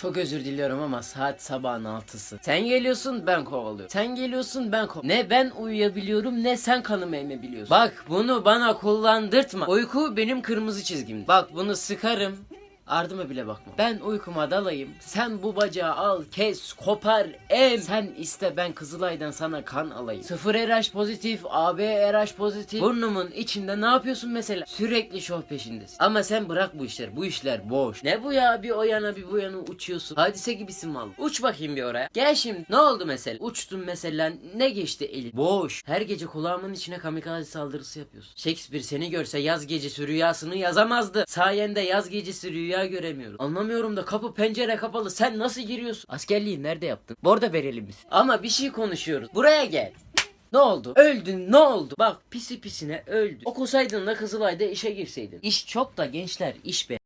Çok özür diliyorum ama saat sabahın altısı. Sen geliyorsun ben kovalıyorum. Sen geliyorsun ben kov... Ne ben uyuyabiliyorum ne sen kanımı emebiliyorsun. Bak bunu bana kullandırtma. Uyku benim kırmızı çizgim. Bak bunu sıkarım. Ardıma bile bakma. Ben uykuma dalayım. Sen bu bacağı al, kes, kopar, em. Sen iste ben Kızılay'dan sana kan alayım. Sıfır RH pozitif, AB RH pozitif. Burnumun içinde ne yapıyorsun mesela? Sürekli şov peşindesin. Ama sen bırak bu işleri. Bu işler boş. Ne bu ya? Bir o yana bir bu yana uçuyorsun. Hadise gibisin mal. Uç bakayım bir oraya. Gel şimdi. Ne oldu mesela? Uçtun mesela. Ne geçti eli? Boş. Her gece kulağımın içine kamikaze saldırısı yapıyorsun. Shakespeare seni görse yaz gecesi rüyasını yazamazdı. Sayende yaz gecesi rüya göremiyorum. Anlamıyorum da kapı pencere kapalı. Sen nasıl giriyorsun? Askerliği nerede yaptın? Borda verelim biz. Ama bir şey konuşuyoruz. Buraya gel. Ne oldu? Öldün ne oldu? Bak pisi pisine öldü. Okusaydın da Kızılay'da işe girseydin. İş çok da gençler iş be.